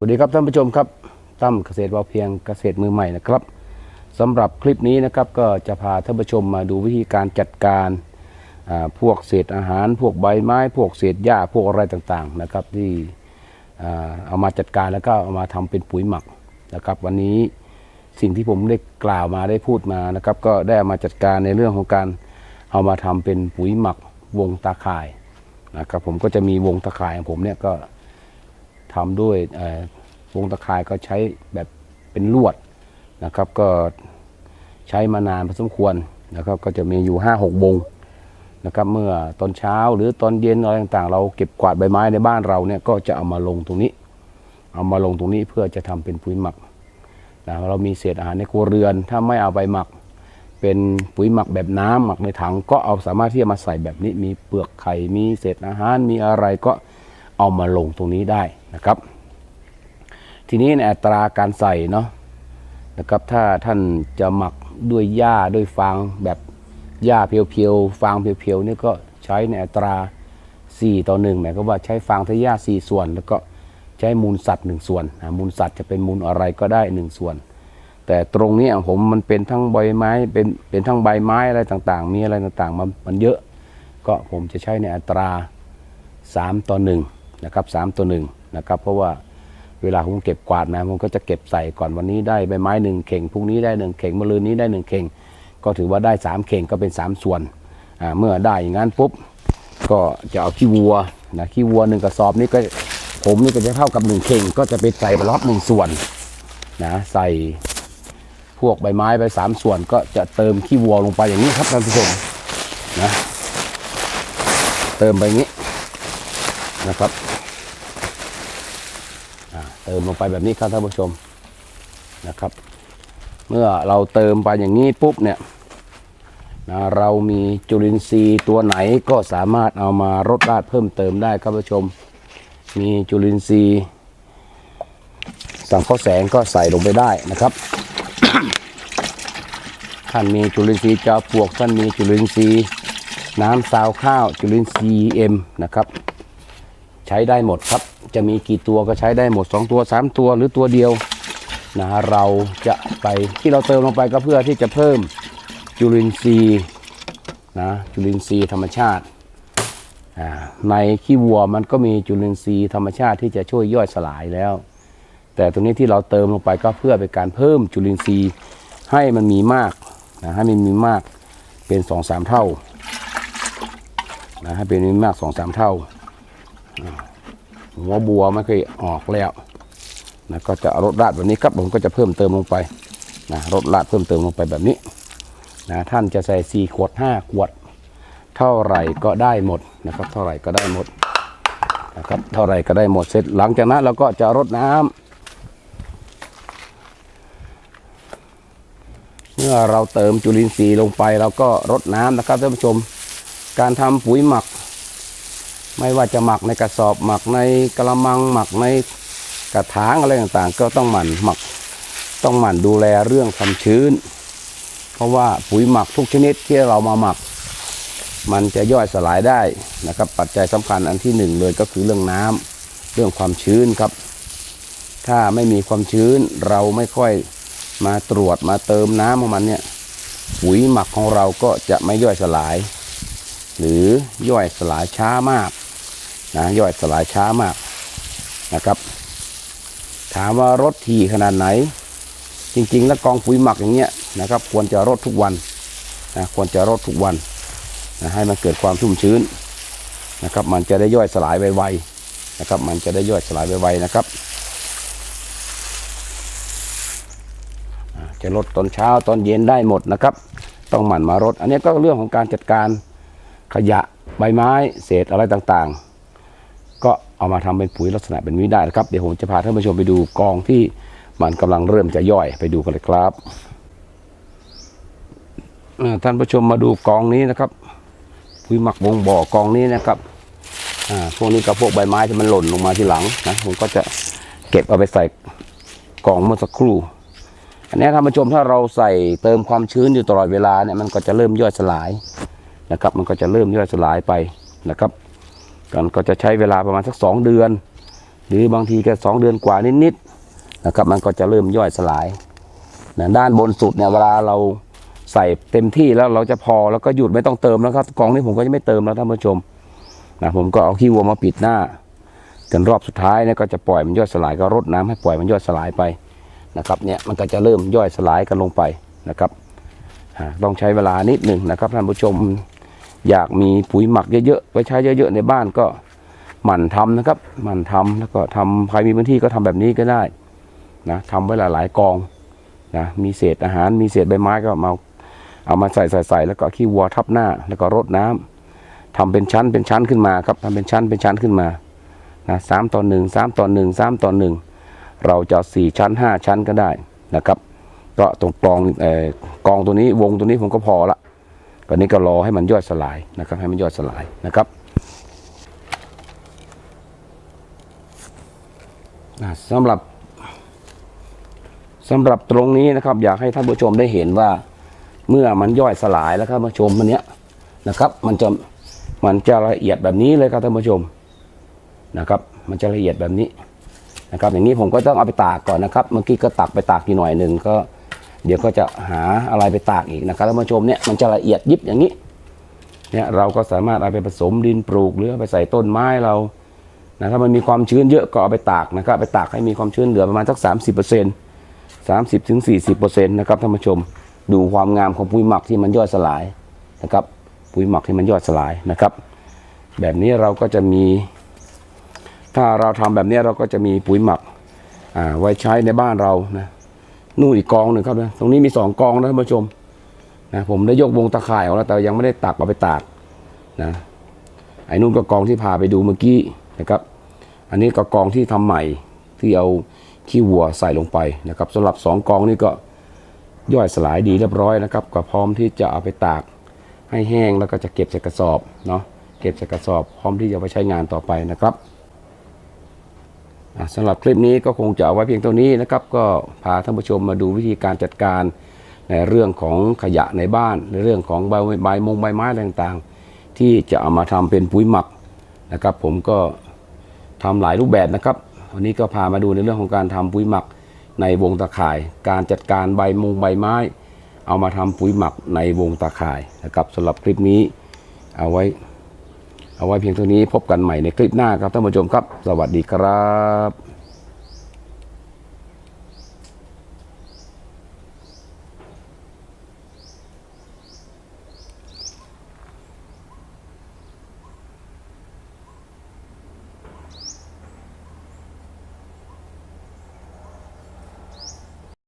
สวัสดีครับท่านผู้ชมครับตั้มเกษตรวาเพียงเกษตรมือใหม่นะครับสำหรับคลิปนี้นะครับก็จะพาท่านผู้ชมมาดูวิธีการจัดการพวกเศษอาหาร พวกใบไม้ พวกเศษหญ้าพวกอะไรต่างๆนะครับที่เอามาจัดการแล้วก็เอามาทำเป็นปุ๋ยหมักนะครับ วันนี้สิ่งที่ผมได้กล่าวมาได้พูดมานะครับ ก็ได้ามาจัดการในเรื่องของการเอามาทำเป็นปุ๋ยหมักวงตาข่ายนะครับผมก็จะมีวงตาข่ายของผมเนี่ยก็ ทำด้วยวงตะข่ายก็ใช้แบบเป็นลวดนะครับ ก็ใช้มานานพอสมควรนะครับ ก็จะมีอยู่5้าหกวงนะครับ เมื่อตอนเช้าหรือตอนเย็นอะไรต่างๆ เราเก็บกวาดใบไม้ในบ้านเราเนี่ยก็จะเอามาลงตรงนี้ เอามาลงตรงนี้เพื่อจะทำเป็นปุ๋ยหมักนะเรามีเศษอาหารในครัวเรือน ถ้าไม่เอาไปหมัก เป็นปุ๋ยหมักแบบน้ำหมักในถังก็เอาสามารถที่จะมาใส่แบบนี้ มีเปลือกไข่มีเศษอาหารมีอะไรก็ เอามาลงตรงนี้ได้นะครับ ทีนี้ในอัตราการใส่เนาะนะครับถ้าท่านจะหมักด้วยหญ้าด้วยฟางแบบหญ้าเพียวๆฟางเพียวๆนี่ก็ใช้ในอัตรา 4 ต่อ1หมายความว่าใช้ฟางทะหญ้า 4 ส่วน แล้วก็ใช้มูลสัตว์ 1 ส่วนมูลสัตว์จะเป็นมูลอะไรก็ได้ 1 ส่วน แต่ตรงนี้ผมมันเป็นทั้งใบไม้เป็นเป็นทั้งใบไม้อะไรต่างๆ มีอะไรต่างๆมันมันเยอะ ก็ผมจะใช้ในอัตรา 3 ต่อ1 นะครับ3ต่อ1นะครับเพราะว่าเวลาผมเก็บกวาดนะผมก็จะเก็บใส่ก่อนวันนี้ได้ใบไม้หนึ่งเข่งพรุ่งนี้ได้หนึ่งเข่งมะรืนนี้ได้หนึ่งเข่งก็ถือว่าได้3เข่งก็เป็น3ส่วนเมื่อได้อย่างนั้นปุ๊บก็จะเอาขี้วัวนะขี้วัวหนึ่งกระสอบนี่ก็ผมนี่ก็จะเท่ากับหนึ่งเข่ง ก็จะไปใส่ไปรอบหนึ่งส่วนนะใส่พวกใบไม้ไปสามส่วนก็จะเติมขี้วัวลงไปอย่างนี้ครับท่านผู้ชมนะเติมไปอย่างนี้ นะครับเติมลงไปแบบนี้ครับท่านผู้ชมนะครับ เมื่อเราเติมไปอย่างนี้ปุ๊บเนี่ยนะเรามีจุลินทรีย์ตัวไหนก็สามารถเอามารดราดเพิ่มเติมได้ครับผู้ชม มีจุลินทรีย์สังเคราะห์แสงก็ใส่ลงไปได้นะครับท่านมีจุลินทรีย์จอปวกท่านมีจุลินทรีย์น้ำซาวข้าวจุลินทรีย์เอ็มนะครับ ใช้ได้หมดครับ จะมีกี่ตัวก็ใช้ได้หมด 2 ตัว 3 ตัวหรือตัวเดียวนะฮะเราจะไปที่เราเติมลงไปก็เพื่อที่จะเพิ่มจุลินทรีย์นะจุลินทรีย์ธรรมชาติ ในขี้วัวมันก็มีจุลินทรีย์ธรรมชาติที่จะช่วยย่อยสลายแล้ว แต่ตรงนี้ที่เราเติมลงไปก็เพื่อเป็นการเพิ่มจุลินทรีย์ให้มันมีมากนะให้มันมีมากเป็น2อสามเท่านะให้เป็นมีมาก2อสามเท่า หัวบัวไม่เคยออกแล้วนะก็จะรดราดแบบนี้ครับผมก็จะเพิ่มเติมลงไปนะรดราดเพิ่มเติมลงไปแบบนี้นะท่านจะใส่ 4 ขวด 5 ขวด เท่าไหร่ก็ได้หมดนะครับ เท่าไหร่ก็ได้หมดนะครับเท่าไหร่ก็ได้หมดเสร็จหลังจากนั้นเราก็จะรดน้ำเมื่อเราเติมจุลินทรีย์ลงไปเราก็รดน้ำนะครับท่านผู้ชม การทำปุ๋ยหมัก ไม่ว่าจะหมักในกระสอบหมักในกระมังหมักในกระถางอะไรต่างๆ ก็ต้องหมั่นหมักต้องหมั่นดูแลเรื่องความชื้น เพราะว่าปุ๋ยหมักทุกชนิดที่เรามาหมัก มันจะย่อยสลายได้นะครับ ปัจจัยสำคัญอันที่หนึ่งเลยก็คือเรื่องน้ำเรื่องความชื้นครับ ถ้าไม่มีความชื้นเราไม่ค่อยมาตรวจมาเติมน้ำของมันเนี่ยปุ๋ยหมักของเราก็จะไม่ย่อยสลาย หรือย่อยสลายช้ามาก นะย่อยสลายช้ามากนะครับ ถามว่ารถทีขนาดไหน จริง ๆ แล้วกองปุ๋ยหมักอย่างเงี้ยนะครับ ควรจะรดทุกวันนะควรจะรดทุกวันนะให้มันเกิดความชุ่มชื้นนะครับ มันจะได้ย่อยสลายไวๆนะครับ มันจะได้ย่อยสลายไวๆนะครับจะลดตอนเช้าตอนเย็นได้หมดนะครับ ต้องหมั่นมารด อันนี้ก็เรื่องของการจัดการขยะใบไม้ เศษอะไรต่างๆ เอามาทำเป็นปุ๋ยลักษณะเป็นนี้ได้นะครับ เดี๋ยวผมจะพาท่านผู้ชมไปดูกองที่มันกำลังเริ่มจะย่อยไปดูกันเลยครับท่านผู้ชมมาดูกองนี้นะครับปุ๋ยหมักวงบ่อกองนี้นะครับอ่าพวกนี้กับพวกใบไม้ที่มันหล่นลงมาที่หลังนะผมก็จะเก็บเอาไปใส่กองเมื่อสักครู่ อันนี้ท่านผู้ชมถ้าเราใส่เติมความชื้นอยู่ตลอดเวลาเนี่ยมันก็จะเริ่มย่อยสลายนะครับ มันก็จะเริ่มย่อยสลายไปนะครับ กันก็จะใช้เวลาประมาณสักสองเดือน หรือบางทีแค่สองเดือนกว่านิดๆนะครับมันก็จะเริ่มย่อยสลายนะด้านบนสุดเนี่ยเวลาเราใส่เต็มที่แล้วเราจะพอแล้วก็หยุดไม่ต้องเติมแล้วครับกองนี้ผมก็จะไม่เติมแล้วท่านผู้ชมนะผมก็เอาขี้วัวมาปิดหน้าจนรอบสุดท้ายเนี่ยก็จะปล่อยมันย่อยสลายก็รดน้ำให้ปล่อยมันย่อยสลายไปนะครับเนี่ยมันก็จะเริ่มย่อยสลายกันลงไปนะครับต้องใช้เวลานิดหนึ่งนะครับท่านผู้ชม อยากมีปุ๋ยหมักเยอะๆไว้ใช้เยอะๆในบ้านก็หมั่นทำนะครับหมั่นทำแล้วก็ทำใครมีพื้นที่ก็ทำแบบนี้ก็ได้นะทำไว้หลายๆกองนะมีเศษอาหารมีเศษใบไม้ก็มาเอามาใส่ใส่ใส่แล้วก็ขี้วัวทับหน้า แล้วก็รดน้ำทำเป็นชั้นเป็นชั้นขึ้นมาครับทำเป็นชั้นเป็นชั้นขึ้นมานะสามต่อหนึ่งสามต่อหนึ่งสามต่อหนึ่งเราจะสี่ชั้นห้าชั้นก็ได้นะครับ ก็ตรงกองเอ่อกองตัวนี้วงตัวนี้ผมก็พอละ ตอนนี้ก็รอให้มันย่อยสลายนะครับ ให้มันย่อยสลายนะครับ สำหรับสำหรับตรงนี้นะครับ อยากให้ท่านผู้ชมได้เห็นว่า เมื่อมันย่อยสลายแล้วครับท่านผู้ชมมันเนี้ยนะครับ มันจะมันจะละเอียดแบบนี้เลยครับท่านผู้ชมนะครับ มันจะละเอียดแบบนี้นะครับ อย่างนี้ผมก็ต้องเอาไปตากก่อนนะครับ เมื่อกี้ก็ตักไปตากทีหน่อยหนึ่งก็ เดี๋ยวก็จะหาอะไรไปตากอีกนะครับท่านผู้ชมเนี่ยมันจะละเอียดยิบอย่างนี้เนี่ยเราก็สามารถเอาไปผสมดินปลูกหรือไปใส่ต้นไม้เรานะถ้ามันมีความชื้นเยอะก็เอาไปตากนะครับไปตากให้มีความชื้นเหลือประมาณสัก 30เปอร์เซ็นต์สามสิบถึงสี่สิบเปอร์เซ็นต์นะครับท่านผู้ชมดูความงามของปุ๋ยหมักที่มันย่อยสลายนะครับปุ๋ยหมักที่มันย่อยสลายนะครับ แบบนี้เราก็จะมี ถ้าเราทำแบบนี้เราก็จะมีปุ๋ยหมักไว้ใช้ในบ้านเรานะ นู่นอีกกองหนึ่งครับนะตรงนี้มีสองกองนะท่านผู้ชมนะผมได้ยกวงตะข่ายออกแล้วแต่ยังไม่ได้ตักเอาไปตากนะไอ้นู่นก็กองที่พาไปดูเมื่อกี้นะครับ อันนี้ก็กองที่ทำใหม่ที่เอาขี้วัวใส่ลงไปนะครับสำหรับสองกองนี้ก็ย่อยสลายดีเรียบร้อยนะครับ ก็พร้อมที่จะเอาไปตากให้แห้งแล้วก็จะเก็บใส่กระสอบเนาะเก็บใส่กระสอบพร้อมที่จะไปใช้งานต่อไปนะครับ สำหรับคลิปนี้ก็คงจะเอาไว้เพียงเท่านี้นะครับ ก็พาท่านผู้ชมมาดูวิธีการจัดการในเรื่องของขยะในบ้าน ในเรื่องของใบใบมงใบไม้ต่างๆ ที่จะเอามาทำเป็นปุ๋ยหมักนะครับ ผมก็ทำหลายรูปแบบนะครับวันนี้ก็พามาดูในเรื่องของการทำปุ๋ยหมักในวงตะข่าย การจัดการใบมงใบไม้ เอามาทำปุ๋ยหมักในวงตะข่ายนะครับสำหรับคลิปนี้เอาไว้ เอาไว้เพียงเท่านี้พบกันใหม่ในคลิปหน้าครับท่านผู้ชมครับ สวัสดีครับ